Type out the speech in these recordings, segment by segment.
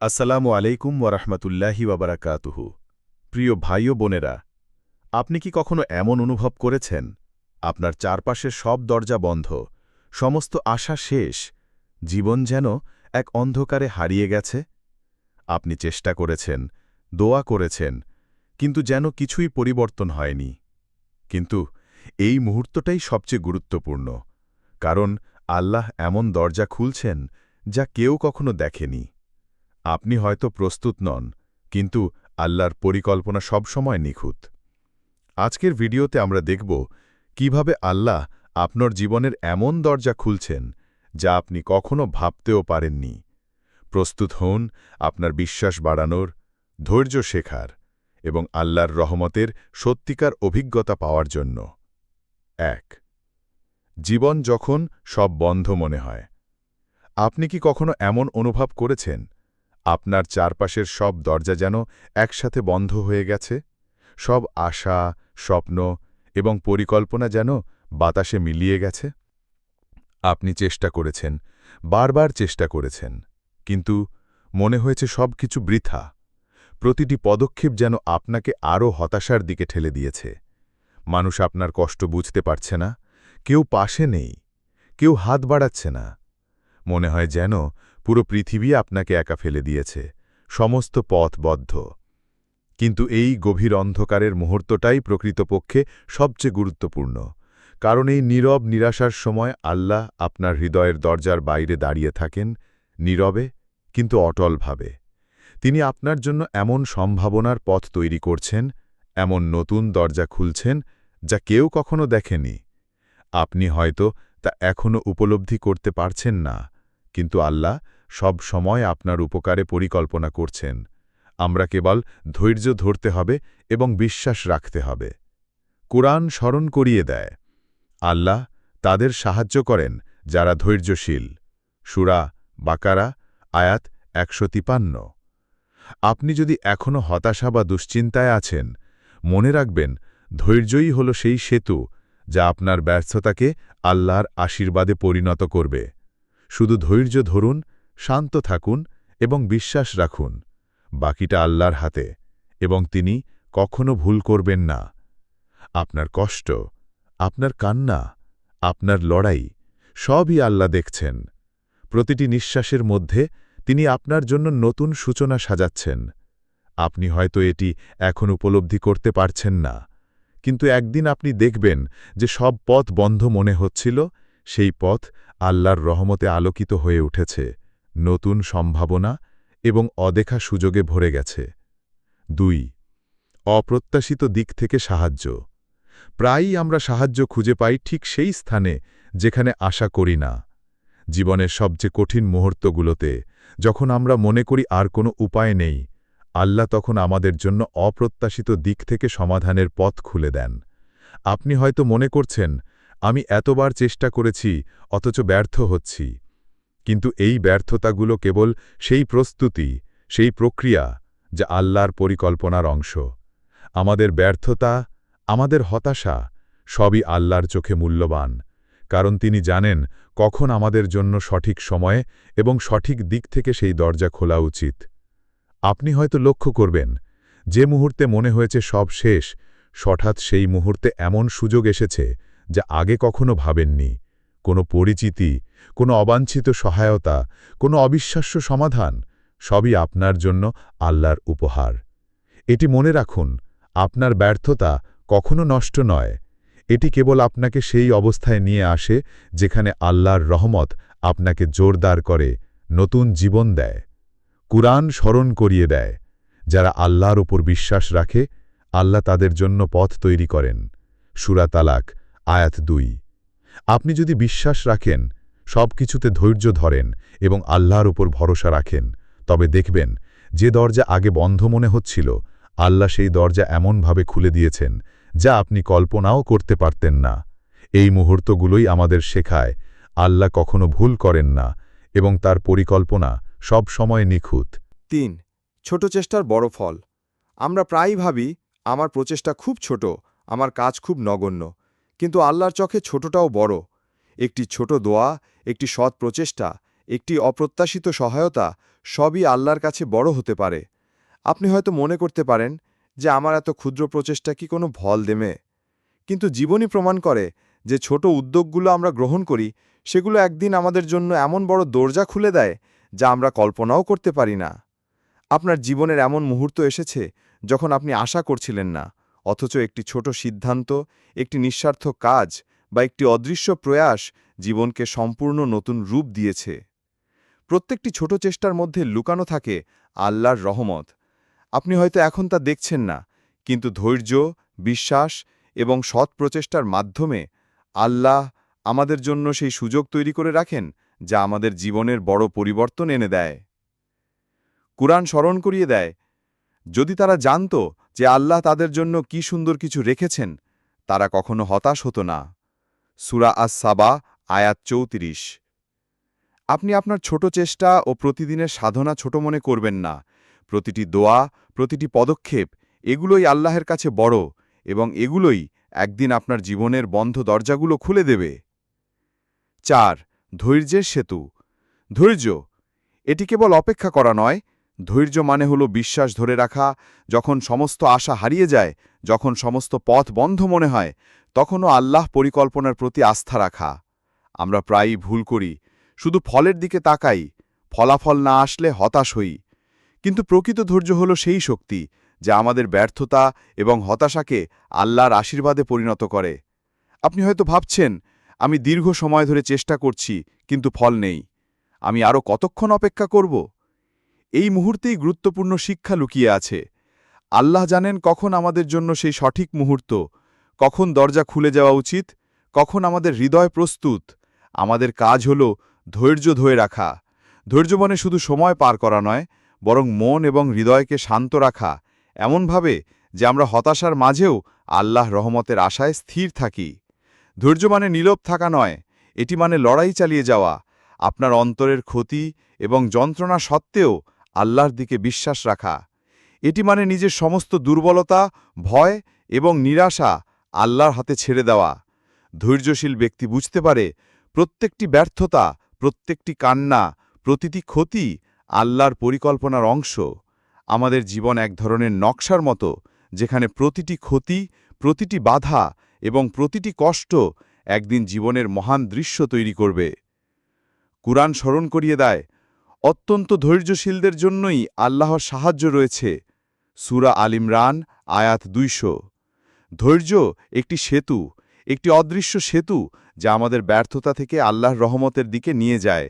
আসসালামু আলাইকুম ওরহমতুল্লাহি ওবরাকাতুহু প্রিয় ভাই ও বোনেরা, আপনি কি কখনো এমন অনুভব করেছেন? আপনার চারপাশের সব দরজা বন্ধ, সমস্ত আশা শেষ, জীবন যেন এক অন্ধকারে হারিয়ে গেছে? আপনি চেষ্টা করেছেন, দোয়া করেছেন, কিন্তু যেন কিছুই পরিবর্তন হয়নি। কিন্তু এই মুহূর্তটাই সবচেয়ে গুরুত্বপূর্ণ, কারণ আল্লাহ এমন দরজা খুলছেন যা কেউ কখনো দেখেনি। আপনি হয়তো প্রস্তুত নন, কিন্তু আল্লাহর পরিকল্পনা সবসময় নিখুঁত। আজকের ভিডিওতে আমরা দেখব কীভাবে আল্লাহ আপনার জীবনের এমন দরজা খুলছেন যা আপনি কখনো ভাবতেও পারেননি। প্রস্তুত হন আপনার বিশ্বাস বাড়ানোর, ধৈর্য শেখার এবং আল্লাহর রহমতের সত্যিকার অভিজ্ঞতা পাওয়ার জন্য। এক, জীবন যখন সব বন্ধ মনে হয়। আপনি কি কখনো এমন অনুভব করেছেন আপনার চারপাশের সব দরজা যেন একসাথে বন্ধ হয়ে গেছে, সব আশা, স্বপ্ন এবং পরিকল্পনা যেন বাতাসে মিলিয়ে গেছে। আপনি চেষ্টা করেছেন, বারবার চেষ্টা করেছেন, কিন্তু মনে হয়েছে সব কিছু বৃথা। প্রতিটি পদক্ষেপ যেন আপনাকে আরও হতাশার দিকে ঠেলে দিয়েছে। মানুষ আপনার কষ্ট বুঝতে পারছে না, কেউ পাশে নেই, কেউ হাত বাড়াচ্ছে না। মনে হয় যেন পুরো পৃথিবী আপনাকে একা ফেলে দিয়েছে, সমস্ত পথ বদ্ধ। কিন্তু এই গভীর অন্ধকারের মুহূর্তটাই প্রকৃতপক্ষে সবচেয়ে গুরুত্বপূর্ণ, কারণ এই নীরব নিরাশার সময় আল্লাহ আপনার হৃদয়ের দরজার বাইরে দাঁড়িয়ে থাকেন, নীরবে কিন্তু অটলভাবে। তিনি আপনার জন্য এমন সম্ভাবনার পথ তৈরি করছেন, এমন নতুন দরজা খুলছেন যা কেউ কখনো দেখেনি। আপনি হয়তো তা এখনও উপলব্ধি করতে পারছেন না, কিন্তু আল্লাহ সব সময় আপনার উপকারে পরিকল্পনা করছেন। আমরা কেবল ধৈর্য ধরতে হবে এবং বিশ্বাস রাখতে হবে। কোরআন স্মরণ করিয়ে দেয়। আল্লাহ তাদের সাহায্য করেন যারা ধৈর্যশীল। সুরা বাকারা, আয়াত একশো আপনি যদি এখনও হতাশা বা দুশ্চিন্তায় আছেন, মনে রাখবেন ধৈর্যই হল সেই সেতু যা আপনার ব্যর্থতাকে আল্লাহর আশীর্বাদে পরিণত করবে। শুধু ধৈর্য ধরুন শান্ত থাকুন এবং বিশ্বাস রাখুন, বাকিটা আল্লাহর হাতে, এবং তিনি কখনো ভুল করবেন না। আপনার কষ্ট, আপনার কান্না, আপনার লড়াই, সবই আল্লাহ দেখছেন। প্রতিটি নিঃশ্বাসের মধ্যে তিনি আপনার জন্য নতুন সূচনা সাজাচ্ছেন। আপনি হয়তো এটি এখন উপলব্ধি করতে পারছেন না, কিন্তু একদিন আপনি দেখবেন যে সব পথ বন্ধ মনে হচ্ছিল, সেই পথ আল্লাহর রহমতে আলোকিত হয়ে উঠেছে। নতুন সম্ভাবনা এবং অদেখা সুযোগে ভরে গেছে। দুই, অপ্রত্যাশিত দিক থেকে সাহায্য। প্রায়ই আমরা সাহায্য খুঁজে পাই ঠিক সেই স্থানে যেখানে আশা করি না। জীবনের সবচেয়ে কঠিন মুহূর্তগুলোতে যখন আমরা মনে করি আর কোনো উপায় নেই, আল্লাহ তখন আমাদের জন্য অপ্রত্যাশিত দিক থেকে সমাধানের পথ খুলে দেন। আপনি হয়তো মনে করছেন, আমি এতবার চেষ্টা করেছি, অথচ ব্যর্থ হচ্ছি। কিন্তু এই ব্যর্থতাগুলো কেবল সেই প্রস্তুতি, সেই প্রক্রিয়া যা আল্লাহর পরিকল্পনার অংশ। আমাদের ব্যর্থতা, আমাদের হতাশা সবই আল্লাহর চোখে মূল্যবান, কারণ তিনি জানেন কখন আমাদের জন্য সঠিক সময়ে এবং সঠিক দিক থেকে সেই দরজা খোলা উচিত। আপনি হয়তো লক্ষ্য করবেন, যে মুহূর্তে মনে হয়েছে সব শেষ, হঠাৎ সেই মুহূর্তে এমন সুযোগ এসেছে যা আগে কখনো ভাবেননি। কোনো পরিচিতি কোনো অবাঞ্ছিত সহায়তা, কোনো অবিশ্বাস্য সমাধান, সবই আপনার জন্য আল্লাহর উপহার। এটি মনে রাখুন, আপনার ব্যর্থতা কখনো নষ্ট নয়। এটি কেবল আপনাকে সেই অবস্থায় নিয়ে আসে যেখানে আল্লাহর রহমত আপনাকে জোরদার করে, নতুন জীবন দেয়। কুরআন স্মরণ করিয়ে দেয়, যারা আল্লাহর ওপর বিশ্বাস রাখে, আল্লাহ তাদের জন্য পথ তৈরি করেন। সুরা তালাক, আয়াত দুই। আপনি যদি বিশ্বাস রাখেন সব কিছুতে ধৈর্য ধরেন এবং আল্লাহর উপর ভরসা রাখেন। তবে দেখবেন, যে দরজা আগে বন্ধ মনে হচ্ছিল, আল্লাহ সেই দরজা এমনভাবে খুলে দিয়েছেন, যা আপনি কল্পনাও করতে পারতেন না। এই মুহূর্তগুলোই আমাদের শেখায়, আল্লাহ কখনো ভুল করেন না এবং তার পরিকল্পনা সব সময় নিখুঁত। তিন, ছোট চেষ্টার বড় ফল। আমরা প্রায়ই ভাবি, আমার প্রচেষ্টা খুব ছোট, আমার কাজ খুব নগণ্য। কিন্তু আল্লাহর চোখে ছোটটাও বড়। একটি ছোট দোয়া, একটি সৎ প্রচেষ্টা, একটি অপ্রত্যাশিত সহায়তা সবই আল্লাহর কাছে বড় হতে পারে। আপনি হয়তো মনে করতে পারেন যে আমার এত ক্ষুদ্র প্রচেষ্টা কি কোনো ভল দেমে? কিন্তু জীবনই প্রমাণ করে যে ছোট উদ্যোগগুলো আমরা গ্রহণ করি, সেগুলো একদিন আমাদের জন্য এমন বড় দরজা খুলে দেয় যা আমরা কল্পনাও করতে পারি না। আপনার জীবনের এমন মুহূর্ত এসেছে যখন আপনি আশা করছিলেন না, অথচ একটি ছোট সিদ্ধান্ত, একটি নিঃস্বার্থ কাজ বা একটি অদৃশ্য প্রয়াস জীবনকে সম্পূর্ণ নতুন রূপ দিয়েছে। প্রত্যেকটি ছোট চেষ্টার মধ্যে লুকানো থাকে আল্লাহর রহমত। আপনি হয়তো এখন তা দেখছেন না, কিন্তু ধৈর্য, বিশ্বাস এবং সৎ প্রচেষ্টার মাধ্যমে আল্লাহ আমাদের জন্য সেই সুযোগ তৈরি করে রাখেন যা আমাদের জীবনের বড় পরিবর্তন এনে দেয়। কুরআন স্মরণ করিয়ে দেয়, যদি তারা জানত যে আল্লাহ তাদের জন্য কি সুন্দর কিছু রেখেছেন, তারা কখনো হতাশ হতো না। সুরা আস সাবা আয়াত চৌত্রিশ। আপনি আপনার ছোট চেষ্টা ও প্রতিদিনের সাধনা ছোট মনে করবেন না। প্রতিটি দোয়া, প্রতিটি পদক্ষেপ এগুলোই আল্লাহের কাছে বড় এবং এগুলোই একদিন আপনার জীবনের বন্ধ দরজাগুলো খুলে দেবে। চার, ধৈর্যের সেতু। ধৈর্য, এটি কেবল অপেক্ষা করা নয়। ধৈর্য মানে হল বিশ্বাস ধরে রাখা, যখন সমস্ত আশা হারিয়ে যায়, যখন সমস্ত পথ বন্ধ মনে হয় তখনও আল্লাহ পরিকল্পনার প্রতি আস্থা রাখা। আমরা প্রায়ই ভুল করি, শুধু ফলের দিকে তাকাই, ফলাফল না আসলে হতাশ হই। কিন্তু প্রকৃত ধৈর্য হল সেই শক্তি যা আমাদের ব্যর্থতা এবং হতাশাকে আল্লাহর আশীর্বাদে পরিণত করে। আপনি হয়তো ভাবছেন, আমি দীর্ঘ সময় ধরে চেষ্টা করছি, কিন্তু ফল নেই। আমি আরও কতক্ষণ অপেক্ষা করব? এই মুহূর্তেই গুরুত্বপূর্ণ শিক্ষা লুকিয়ে আছে। আল্লাহ জানেন কখন আমাদের জন্য সেই সঠিক মুহূর্ত কখন দরজা খুলে যাওয়া উচিত, কখন আমাদের হৃদয় প্রস্তুত, আমাদের কাজ হল ধৈর্য ধরে রাখা। ধৈর্য মানে শুধু সময় পার করা নয়, বরং মন এবং হৃদয়কে শান্ত রাখা, এমনভাবে যে আমরা হতাশার মাঝেও আল্লাহ রহমতের আশায় স্থির থাকি। ধৈর্য মানে নীরব থাকা নয়, এটি মানে লড়াই চালিয়ে যাওয়া, আপনার অন্তরের ক্ষতি এবং যন্ত্রণা সত্ত্বেও আল্লাহর দিকে বিশ্বাস রাখা। এটি মানে নিজের সমস্ত দুর্বলতা, ভয় এবং নিরাশা আল্লাহর হাতে ছেড়ে দেওয়া। ধৈর্যশীল ব্যক্তি বুঝতে পারে, প্রত্যেকটি ব্যর্থতা, প্রত্যেকটি কান্না, প্রতিটি ক্ষতি আল্লাহর পরিকল্পনার অংশ। আমাদের জীবন এক ধরনের নকশার মতো, যেখানে প্রতিটি ক্ষতি, প্রতিটি বাধা এবং প্রতিটি কষ্ট একদিন জীবনের মহান দৃশ্য তৈরি করবে। কুরআন স্মরণ করিয়ে দেয়, অত্যন্ত ধৈর্যশীলদের জন্যই আল্লাহর সাহায্য রয়েছে। সুরা আলিমরান আয়াত দুইশো। ধৈর্য একটি সেতু, একটি অদৃশ্য সেতু যা আমাদের ব্যর্থতা থেকে আল্লাহর রহমতের দিকে নিয়ে যায়।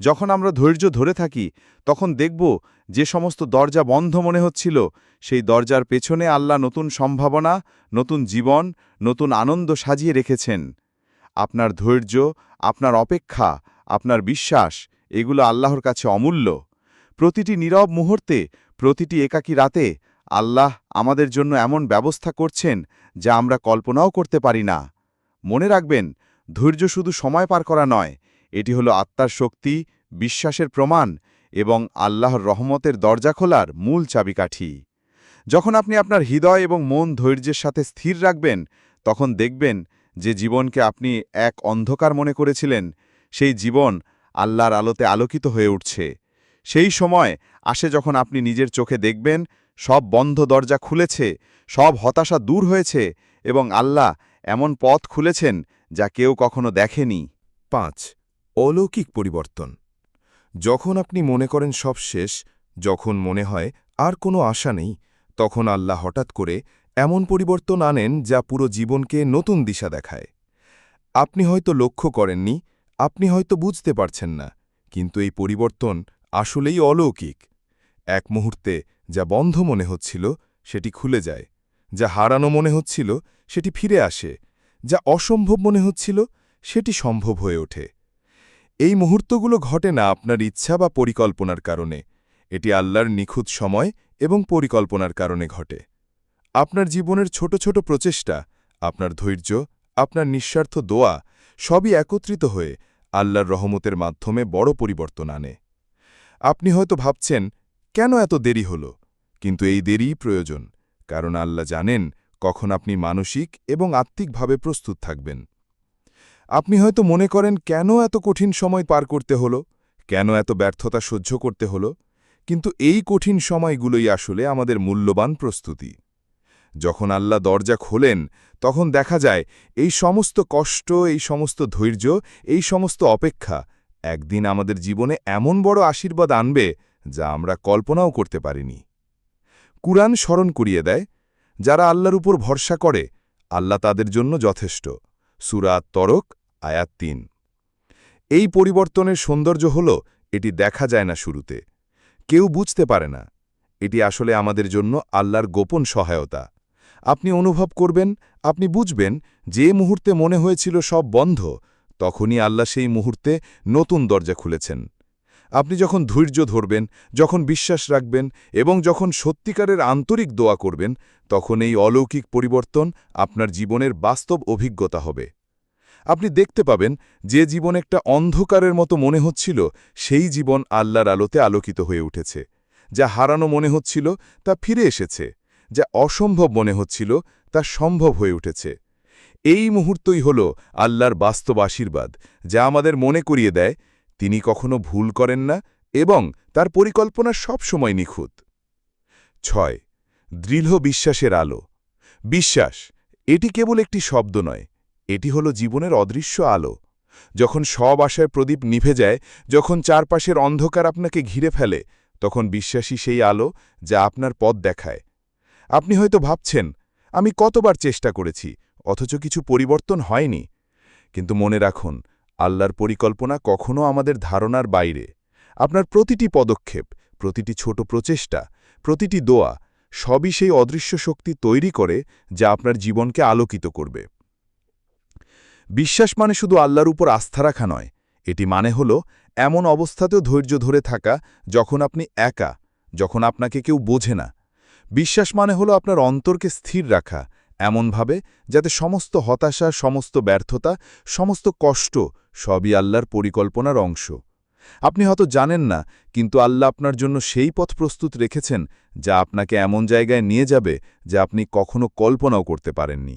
যখন আমরা ধৈর্য ধরে থাকি, তখন দেখব যে সমস্ত দরজা বন্ধ মনে হচ্ছিল, সেই দরজার পেছনে আল্লাহ নতুন সম্ভাবনা, নতুন জীবন, নতুন আনন্দ সাজিয়ে রেখেছেন। আপনার ধৈর্য, আপনার অপেক্ষা, আপনার বিশ্বাস, এগুলো আল্লাহর কাছে অমূল্য। প্রতিটি নীরব মুহূর্তে, প্রতিটি একাকী রাতে আল্লাহ আমাদের জন্য এমন ব্যবস্থা করছেন যা আমরা কল্পনাও করতে পারি না। মনে রাখবেন, ধৈর্য শুধু সময় পার করা নয়, এটি হলো আত্মার শক্তি, বিশ্বাসের প্রমাণ এবং আল্লাহর রহমতের দরজা খোলার মূল চাবিকাঠি। যখন আপনি আপনার হৃদয় এবং মন ধৈর্যের সাথে স্থির রাখবেন, তখন দেখবেন যে জীবনকে আপনি এক অন্ধকার মনে করেছিলেন, সেই জীবন আল্লাহর আলোতে আলোকিত হয়ে উঠছে। সেই সময় আসে যখন আপনি নিজের চোখে দেখবেন সব বন্ধ দরজা খুলেছে, সব হতাশা দূর হয়েছে এবং আল্লাহ এমন পথ খুলেছেন যা কেউ কখনো দেখেনি। পাঁচ, অলৌকিক পরিবর্তন। যখন আপনি মনে করেন সব শেষ, যখন মনে হয় আর কোনো আশা নেই, তখন আল্লাহ হঠাৎ করে এমন পরিবর্তন আনেন যা পুরো জীবনকে নতুন দিশা দেখায়। আপনি হয়তো লক্ষ্য করেননি, আপনি হয়তো বুঝতে পারছেন না, কিন্তু এই পরিবর্তন আসলেই অলৌকিক। এক মুহূর্তে যা বন্ধ মনে হচ্ছিল সেটি খুলে যায়, যা হারানো মনে হচ্ছিল সেটি ফিরে আসে, যা অসম্ভব মনে হচ্ছিল সেটি সম্ভব হয়ে ওঠে। এই মুহূর্তগুলো ঘটে না আপনার ইচ্ছা বা পরিকল্পনার কারণে, এটি আল্লাহর নিখুঁত সময় এবং পরিকল্পনার কারণে ঘটে। আপনার জীবনের ছোট ছোট প্রচেষ্টা, আপনার ধৈর্য, আপনার নিঃস্বার্থ দোয়া, সবই একত্রিত হয়ে আল্লাহর রহমতের মাধ্যমে বড় পরিবর্তন আনে। আপনি হয়তো ভাবছেন, কেন এত দেরি হল? কিন্তু এই দেরিই প্রয়োজন, কারণ আল্লাহ জানেন কখন আপনি মানসিক এবং আত্মিকভাবে প্রস্তুত থাকবেন। আপনি হয়তো মনে করেন, কেন এত কঠিন সময় পার করতে হলো? কেন এত ব্যর্থতা সহ্য করতে হলো? কিন্তু এই কঠিন সময়গুলোই আসলে আমাদের মূল্যবান প্রস্তুতি। যখন আল্লাহ দরজা খোলেন, তখন দেখা যায়, এই সমস্ত কষ্ট, এই সমস্ত ধৈর্য, এই সমস্ত অপেক্ষা একদিন আমাদের জীবনে এমন বড় আশীর্বাদ আনবে যা আমরা কল্পনাও করতে পারিনি। কুরআন স্মরণ করিয়ে দেয়, যারা আল্লাহর উপর ভরসা করে, আল্লাহ তাদের জন্য যথেষ্ট। সুরাত তরক, আয়াত তিন। এই পরিবর্তনের সৌন্দর্য হল, এটি দেখা যায় না শুরুতে। কেউ বুঝতে পারে না, এটি আসলে আমাদের জন্য আল্লাহর গোপন সহায়তা। আপনি অনুভব করবেন, আপনি বুঝবেন, যে মুহূর্তে মনে হয়েছিল সব বন্ধ, তখনই আল্লাহ সেই মুহূর্তে নতুন দরজা খুলেছেন। আপনি যখন ধৈর্য ধরবেন, যখন বিশ্বাস রাখবেন এবং যখন সত্যিকারের আন্তরিক দোয়া করবেন, তখন এই অলৌকিক পরিবর্তন আপনার জীবনের বাস্তব অভিজ্ঞতা হবে। আপনি দেখতে পাবেন যে জীবন একটা অন্ধকারের মতো মনে হচ্ছিল, সেই জীবন আল্লাহর আলোতে আলোকিত হয়ে উঠেছে। যা হারানো মনে হচ্ছিল, তা ফিরে এসেছে। যা অসম্ভব মনে হচ্ছিল, তা সম্ভব হয়ে উঠেছে। এই মুহূর্তই হল আল্লাহর বাস্তব আশীর্বাদ, যা আমাদের মনে করিয়ে দেয় তিনি কখনো ভুল করেন না এবং তার পরিকল্পনা সবসময় নিখুঁত। ছয়, দৃঢ় বিশ্বাসের আলো। বিশ্বাস, এটি কেবল একটি শব্দ নয়, এটি হল জীবনের অদৃশ্য আলো। যখন সব আশায় প্রদীপ নিভে যায়, যখন চারপাশের অন্ধকার আপনাকে ঘিরে ফেলে, তখন বিশ্বাসী সেই আলো যা আপনার পথ দেখায়। আপনি হয়তো ভাবছেন, আমি কতবার চেষ্টা করেছি, অথচ কিছু পরিবর্তন হয়নি। কিন্তু মনে রাখুন আল্লাহর পরিকল্পনা কখনও আমাদের ধারণার বাইরে। আপনার প্রতিটি পদক্ষেপ, প্রতিটি ছোট প্রচেষ্টা, প্রতিটি দোয়া, সবই সেই অদৃশ্য শক্তি তৈরি করে যা আপনার জীবনকে আলোকিত করবে। বিশ্বাস মানে শুধু আল্লাহর উপর আস্থা রাখা নয়, এটি মানে হল এমন অবস্থাতেও ধৈর্য ধরে থাকা যখন আপনি একা, যখন আপনাকে কেউ বোঝে না। বিশ্বাস মানে হল আপনার অন্তরকে স্থির রাখা এমনভাবে যাতে সমস্ত হতাশা, সমস্ত ব্যর্থতা, সমস্ত কষ্ট সবই আল্লাহর পরিকল্পনার অংশ। আপনি হয়তো জানেন না, কিন্তু আল্লাহ আপনার জন্য সেই পথ প্রস্তুত রেখেছেন যা আপনাকে এমন জায়গায় নিয়ে যাবে যা আপনি কখনো কল্পনাও করতে পারেননি।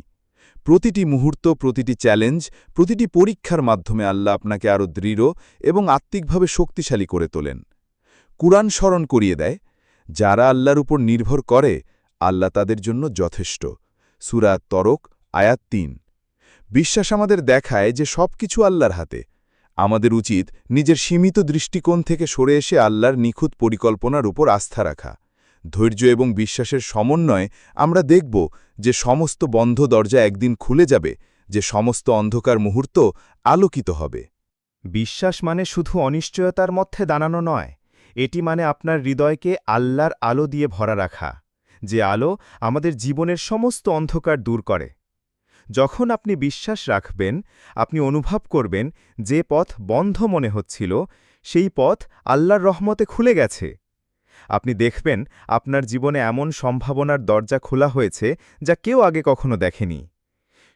প্রতিটি মুহূর্ত, প্রতিটি চ্যালেঞ্জ, প্রতিটি পরীক্ষার মাধ্যমে আল্লাহ আপনাকে আরও দৃঢ় এবং আত্মিকভাবে শক্তিশালী করে তোলেন। কুরআন স্মরণ করিয়ে দেয়, যারা আল্লাহর উপর নির্ভর করে, আল্লাহ তাদের জন্য যথেষ্ট। সুরা তরক, আয়াত তিন। বিশ্বাস আমাদের দেখায় যে সব কিছু আল্লাহর হাতে। আমাদের উচিত নিজের সীমিত দৃষ্টিকোণ থেকে সরে এসে আল্লাহর নিখুঁত পরিকল্পনার উপর আস্থা রাখা। ধৈর্য এবং বিশ্বাসের সমন্বয়ে আমরা দেখব যে সমস্ত বন্ধ দরজা একদিন খুলে যাবে, যে সমস্ত অন্ধকার মুহূর্ত আলোকিত হবে। বিশ্বাস মানে শুধু অনিশ্চয়তার মধ্যে দাঁড়ানো নয়, এটি মানে আপনার হৃদয়কে আল্লাহর আলো দিয়ে ভরা রাখা। যে আলো আমাদের জীবনের সমস্ত অন্ধকার দূর করে। যখন আপনি বিশ্বাস রাখবেন, আপনি অনুভব করবেন যে পথ বন্ধ মনে হচ্ছিল, সেই পথ আল্লাহর রহমতে খুলে গেছে। আপনি দেখবেন আপনার জীবনে এমন সম্ভাবনার দরজা খোলা হয়েছে যা কেউ আগে কখনো দেখেনি।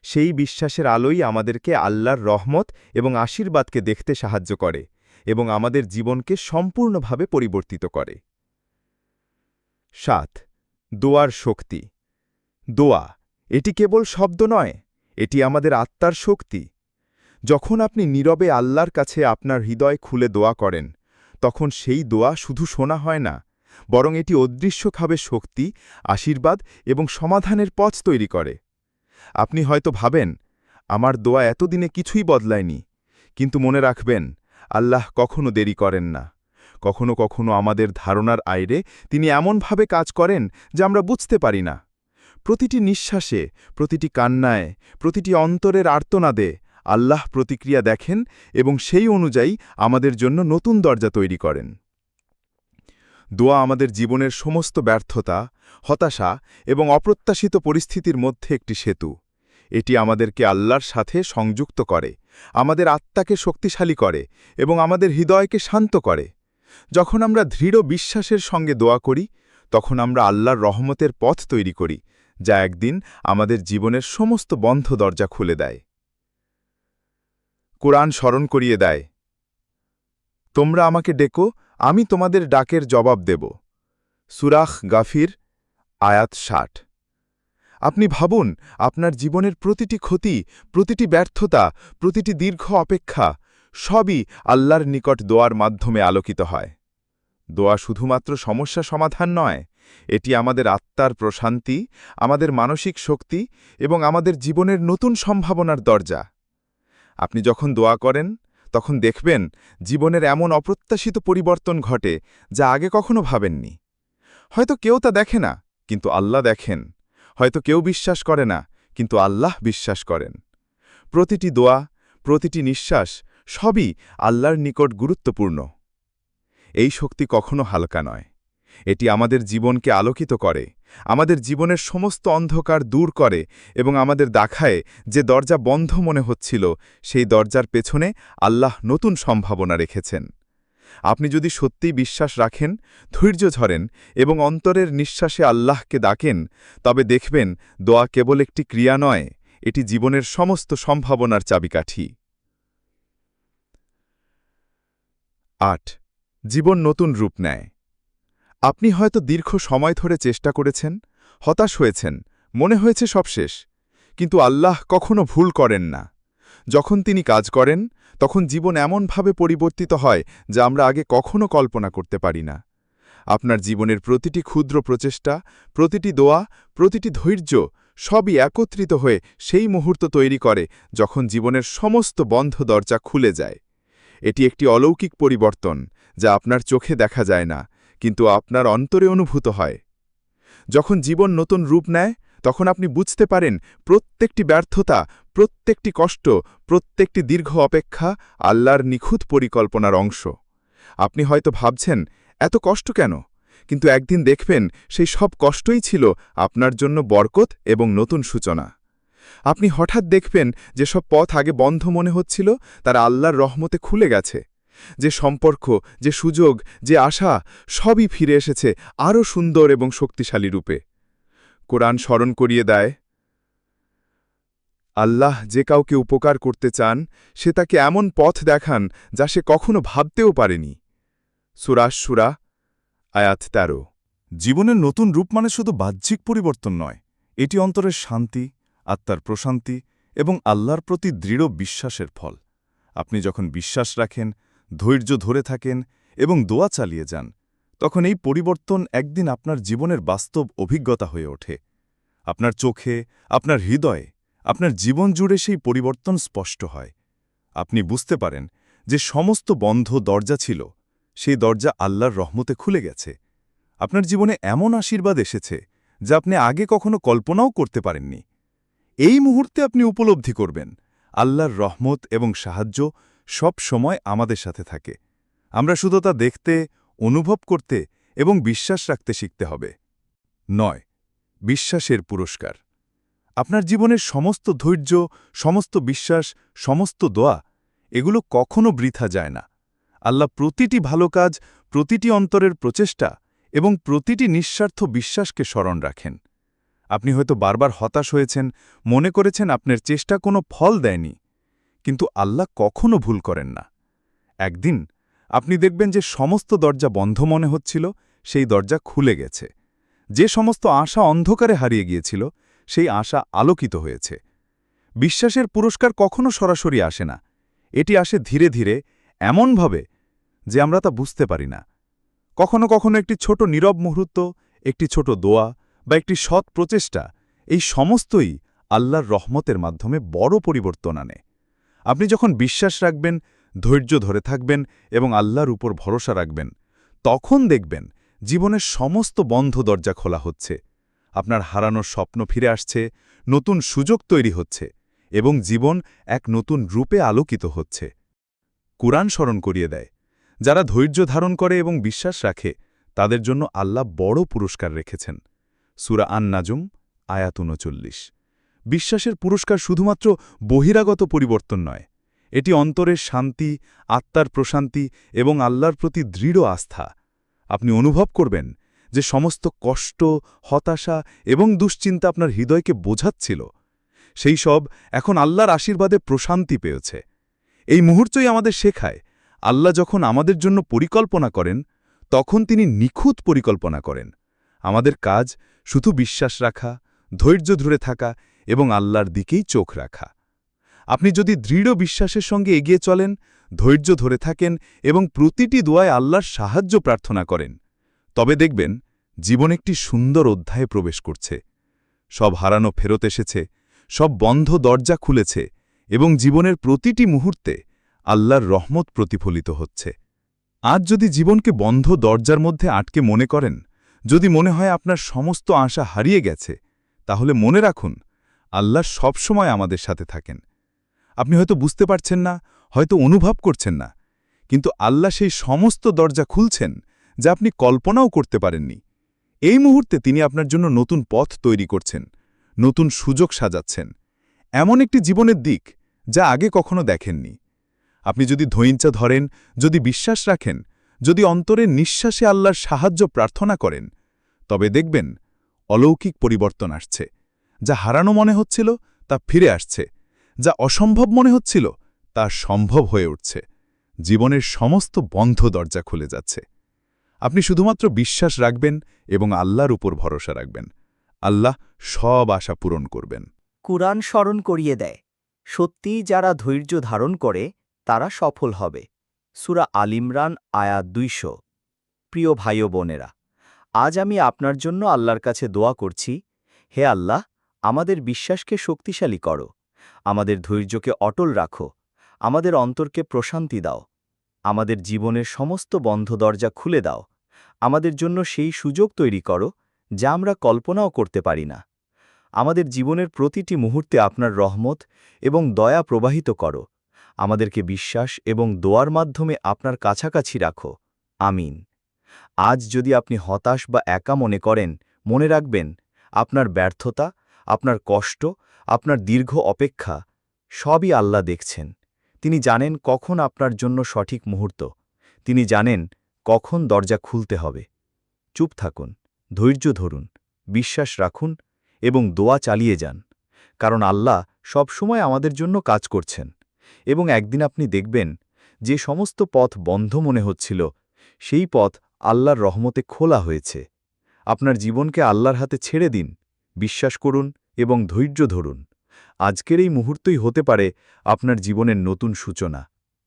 সেই বিশ্বাসের আলোই আমাদেরকে আল্লাহর রহমত এবং আশীর্বাদকে দেখতে সাহায্য করে এবং আমাদের জীবনকে সম্পূর্ণভাবে পরিবর্তিত করে। সাত দোয়ার শক্তি। দোয়া, এটি কেবল শব্দ নয়, এটি আমাদের আত্মার শক্তি। যখন আপনি নীরবে আল্লাহর কাছে আপনার হৃদয় খুলে দোয়া করেন, তখন সেই দোয়া শুধু শোনা হয় না, বরং এটি অদৃশ্যভাবে শক্তি, আশীর্বাদ এবং সমাধানের পথ তৈরি করে। আপনি হয়তো ভাবেন, আমার দোয়া এতদিনে কিছুই বদলায়নি। কিন্তু মনে রাখবেন, আল্লাহ কখনো দেরি করেন না। কখনো কখনো আমাদের ধারণার আইরে তিনি এমনভাবে কাজ করেন যা আমরা বুঝতে পারি না। প্রতিটি নিঃশ্বাসে, প্রতিটি কান্নায়, প্রতিটি অন্তরের আর্তনাদে আল্লাহ প্রতিক্রিয়া দেখেন এবং সেই অনুযায়ী আমাদের জন্য নতুন দরজা তৈরি করেন। দোয়া আমাদের জীবনের সমস্ত ব্যর্থতা, হতাশা এবং অপ্রত্যাশিত পরিস্থিতির মধ্যে একটি সেতু। এটি আমাদেরকে আল্লাহর সাথে সংযুক্ত করে, আমাদের আত্মাকে শক্তিশালী করে এবং আমাদের হৃদয়কে শান্ত করে। যখন আমরা দৃঢ় বিশ্বাসের সঙ্গে দোয়া করি, তখন আমরা আল্লাহর রহমতের পথ তৈরি করি, যা একদিন আমাদের জীবনের সমস্ত বন্ধ দরজা খুলে দেয়। কোরআন স্মরণ করিয়ে দেয়, তোমরা আমাকে ডেকো, আমি তোমাদের ডাকের জবাব দেব। সুরাখ গাফির, আয়াত ষাট। আপনি ভাবুন, আপনার জীবনের প্রতিটি ক্ষতি, প্রতিটি ব্যর্থতা, প্রতিটি দীর্ঘ অপেক্ষা সবই আল্লাহর নিকট দোয়ার মাধ্যমে আলোকিত হয়। দোয়া শুধুমাত্র সমস্যা সমাধান নয়, এটি আমাদের আত্মার প্রশান্তি, আমাদের মানসিক শক্তি এবং আমাদের জীবনের নতুন সম্ভাবনার দরজা। আপনি যখন দোয়া করেন, তখন দেখবেন জীবনের এমন অপ্রত্যাশিত পরিবর্তন ঘটে যা আগে কখনো ভাবেননি। হয়তো কেউ তা দেখে না, কিন্তু আল্লাহ দেখেন। হয়তো কেউ বিশ্বাস করে না, কিন্তু আল্লাহ বিশ্বাস করেন। প্রতিটি দোয়া, প্রতিটি নিঃশ্বাস সবই আল্লাহর নিকট গুরুত্বপূর্ণ। এই শক্তি কখনো হালকা নয়। এটি আমাদের জীবনকে আলোকিত করে, আমাদের জীবনের সমস্ত অন্ধকার দূর করে এবং আমাদের দেখায় যে দরজা বন্ধ মনে হচ্ছিল, সেই দরজার পেছনে আল্লাহ নতুন সম্ভাবনা রেখেছেন। আপনি যদি সত্যিই বিশ্বাস রাখেন, ধৈর্য ধরেন এবং অন্তরের নিঃশ্বাসে আল্লাহকে ডাকেন, তবে দেখবেন দোয়া কেবল একটি ক্রিয়া নয়, এটি জীবনের সমস্ত সম্ভাবনার চাবিকাঠি। আট। জীবন নতুন রূপ নেয়। আপনি হয়তো দীর্ঘ সময় ধরে চেষ্টা করেছেন, হতাশ হয়েছেন, মনে হয়েছে সব শেষ, কিন্তু আল্লাহ কখনো ভুল করেন না। যখন তিনি কাজ করেন, তখন জীবন এমনভাবে পরিবর্তিত হয় যা আমরা আগে কখনো কল্পনা করতে পারি না। আপনার জীবনের প্রতিটি ক্ষুদ্র প্রচেষ্টা, প্রতিটি দোয়া, প্রতিটি ধৈর্য সবই একত্রিত হয়ে সেই মুহূর্ত তৈরি করে যখন জীবনের সমস্ত বন্ধ দরজা খুলে যায়। এটি একটি অলৌকিক পরিবর্তন, যা আপনার চোখে দেখা যায় না, কিন্তু আপনার অন্তরে অনুভূত হয়। যখন জীবন নতুন রূপ নেয়, তখন আপনি বুঝতে পারেন প্রত্যেকটি ব্যর্থতা, প্রত্যেকটি কষ্ট, প্রত্যেকটি দীর্ঘ অপেক্ষা আল্লাহর নিখুঁত পরিকল্পনার অংশ। আপনি হয়তো ভাবছেন, এত কষ্ট কেন? কিন্তু একদিন দেখবেন, সেই সব কষ্টই ছিল আপনার জন্য বরকত এবং নতুন সূচনা। আপনি হঠাৎ দেখবেন যে সব পথ আগে বন্ধ মনে হচ্ছিল, তারা আল্লাহর রহমতে খুলে গেছে। যে সম্পর্ক, যে সুযোগ, যে আশা, সবই ফিরে এসেছে আরও সুন্দর এবং শক্তিশালী রূপে। কোরআন স্মরণ করিয়ে দেয়, আল্লাহ যে কাউকে উপকার করতে চান, সে তাকে এমন পথ দেখান যা সে কখনো ভাবতেও পারেনি। সুরাস সুরা আয়াত তেরো। জীবনের নতুন রূপ মানে শুধু বাহ্যিক পরিবর্তন নয়, এটি অন্তরের শান্তি আত্মার প্রশান্তি এবং আল্লাহর প্রতি দৃঢ় বিশ্বাসের ফল। আপনি যখন বিশ্বাস রাখেন, ধৈর্য ধরে থাকেন এবং দোয়া চালিয়ে যান, তখন এই পরিবর্তন একদিন আপনার জীবনের বাস্তব অভিজ্ঞতা হয়ে ওঠে। আপনার চোখে, আপনার হৃদয়ে, আপনার জীবন জুড়ে সেই পরিবর্তন স্পষ্ট হয়। আপনি বুঝতে পারেন যে সমস্ত বন্ধ দরজা ছিল, সেই দরজা আল্লাহর রহমতে খুলে গেছে। আপনার জীবনে এমন আশীর্বাদ এসেছে যা আপনি আগে কখনো কল্পনাও করতে পারেননি। এই মুহূর্তে আপনি উপলব্ধি করবেন, আল্লাহর রহমত এবং সাহায্য সব সময় আমাদের সাথে থাকে। আমরা শুধু তা দেখতে, অনুভব করতে এবং বিশ্বাস রাখতে শিখতে হবে। নয়, বিশ্বাসের পুরস্কার। আপনার জীবনের সমস্ত ধৈর্য, সমস্ত বিশ্বাস, সমস্ত দোয়া, এগুলো কখনো বৃথা যায় না। আল্লাহ প্রতিটি ভালো কাজ, প্রতিটি অন্তরের প্রচেষ্টা এবং প্রতিটি নিঃস্বার্থ বিশ্বাসকে স্মরণ রাখেন। আপনি হয়তো বারবার হতাশ হয়েছেন, মনে করেছেন আপনার চেষ্টা কোনো ফল দেয়নি, কিন্তু আল্লাহ কখনো ভুল করেন না। একদিন আপনি দেখবেন যে সমস্ত দরজা বন্ধ মনে হচ্ছিল, সেই দরজা খুলে গেছে। যে সমস্ত আশা অন্ধকারে হারিয়ে গিয়েছিল, সেই আশা আলোকিত হয়েছে। বিশ্বাসের পুরস্কার কখনো সরাসরি আসে না। এটি আসে ধীরে ধীরে, এমনভাবে যে আমরা তা বুঝতে পারি না। কখনো কখনো একটি ছোট নীরব মুহূর্ত, একটি ছোট দোয়া বা একটি সৎ প্রচেষ্টা, এই সমস্তই আল্লাহর রহমতের মাধ্যমে বড় পরিবর্তন আনে। আপনি যখন বিশ্বাস রাখবেন, ধৈর্য ধরে থাকবেন এবং আল্লাহর উপর ভরসা রাখবেন, তখন দেখবেন জীবনের সমস্ত বন্ধ দরজা খোলা হচ্ছে। আপনার হারানোর স্বপ্ন ফিরে আসছে, নতুন সুযোগ তৈরি হচ্ছে এবং জীবন এক নতুন রূপে আলোকিত হচ্ছে। কুরআন স্মরণ করিয়ে দেয়। যারা ধৈর্য ধারণ করে এবং বিশ্বাস রাখে, তাদের জন্য আল্লাহ বড় পুরস্কার রেখেছেন। সুরা আন নাজুম আয়াত উনচল্লিশ বিশ্বাসের পুরস্কার শুধুমাত্র বহিরাগত পরিবর্তন নয়, এটি অন্তরের শান্তি, আত্মার প্রশান্তি এবং আল্লাহর প্রতি দৃঢ় আস্থা। আপনি অনুভব করবেন যে সমস্ত কষ্ট, হতাশা এবং দুশ্চিন্তা আপনার হৃদয়কে বোঝাচ্ছিল। সেই সব এখন আল্লাহর আশীর্বাদে প্রশান্তি পেয়েছে। এই মুহূর্তই আমাদের শেখায়, আল্লাহ যখন আমাদের জন্য পরিকল্পনা করেন, তখন তিনি নিখুঁত পরিকল্পনা করেন। আমাদের কাজ শুধু বিশ্বাস রাখা, ধৈর্য ধরে থাকা এবং আল্লাহর দিকেই চোখ রাখা। আপনি যদি দৃঢ় বিশ্বাসের সঙ্গে এগিয়ে চলেন, ধৈর্য ধরে থাকেন এবং প্রতিটি দোয়ায় আল্লাহর সাহায্য প্রার্থনা করেন, তবে দেখবেন জীবন একটি সুন্দর অধ্যায়ে প্রবেশ করছে। সব হারানো ফেরত এসেছে, সব বন্ধ দরজা খুলেছে এবং জীবনের প্রতিটি মুহূর্তে আল্লাহর রহমত প্রতিফলিত হচ্ছে। আজ যদি জীবনকে বন্ধ দরজার মধ্যে আটকে মনে করেন যদি মনে হয় আপনার সমস্ত আশা হারিয়ে গেছে, তাহলে মনে রাখুন, আল্লাহ সবসময় আমাদের সাথে থাকেন। আপনি হয়তো বুঝতে পারছেন না, হয়তো অনুভব করছেন না, কিন্তু আল্লাহ সেই সমস্ত দরজা খুলছেন যা আপনি কল্পনাও করতে পারেননি। এই মুহূর্তে তিনি আপনার জন্য নতুন পথ তৈরি করছেন, নতুন সুযোগ সাজাচ্ছেন। এমন একটি জীবনের দিক যা আগে কখনো দেখেননি। আপনি যদি ধৈঞ্চা ধরেন, যদি বিশ্বাস রাখেন যদি অন্তরের নিঃশ্বাসে আল্লাহর সাহায্য প্রার্থনা করেন, তবে দেখবেন অলৌকিক পরিবর্তন আসছে, যা হারানো মনে হচ্ছিল, তা ফিরে আসছে, যা অসম্ভব মনে হচ্ছিল, তা সম্ভব হয়ে উঠছে। জীবনের সমস্ত বন্ধ দরজা খুলে যাচ্ছে। আপনি শুধুমাত্র বিশ্বাস রাখবেন এবং আল্লাহর উপর ভরসা রাখবেন। আল্লাহ সব আশা পূরণ করবেন। কুরআন স্মরণ করিয়ে দেয়। সত্যিই যারা ধৈর্য ধারণ করে, তারা সফল হবে। সুরা আলিমরান আয়া দুইশো। প্রিয় ভাই বোনেরা, আজ আমি আপনার জন্য আল্লাহর কাছে দোয়া করছি, হে আল্লাহ, আমাদের বিশ্বাসকে শক্তিশালী করো, আমাদের ধৈর্যকে অটল রাখো, আমাদের অন্তরকে প্রশান্তি দাও, আমাদের জীবনের সমস্ত বন্ধ দরজা খুলে দাও, আমাদের জন্য সেই সুযোগ তৈরি করো, যা আমরা কল্পনাও করতে পারি না। আমাদের জীবনের প্রতিটি মুহূর্তে আপনার রহমত এবং দয়া প্রবাহিত করো আমাদেরকে বিশ্বাস এবং দোয়ার মাধ্যমে আপনার কাছাকাছি রাখো। আমিন। আজ যদি আপনি হতাশ বা একা মনে করেন, মনে রাখবেন, আপনার ব্যর্থতা, আপনার কষ্ট, আপনার দীর্ঘ অপেক্ষা, সবই আল্লাহ দেখছেন। তিনি জানেন কখন আপনার জন্য সঠিক মুহূর্ত। তিনি জানেন কখন দরজা খুলতে হবে। চুপ থাকুন, ধৈর্য ধরুন, বিশ্বাস রাখুন এবং দোয়া চালিয়ে যান। কারণ আল্লাহ সবসময় আমাদের জন্য কাজ করছেন। এবং একদিন আপনি দেখবেন, যে সমস্ত পথ বন্ধ মনে হচ্ছিল, সেই পথ আল্লাহর রহমতে খোলা হয়েছে। আপনার জীবনকে আল্লাহর হাতে ছেড়ে দিন, বিশ্বাস করুন এবং ধৈর্য ধরুন। আজকের এই মুহূর্তই হতে পারে আপনার জীবনের নতুন সূচনা।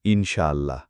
ইনশা আল্লাহ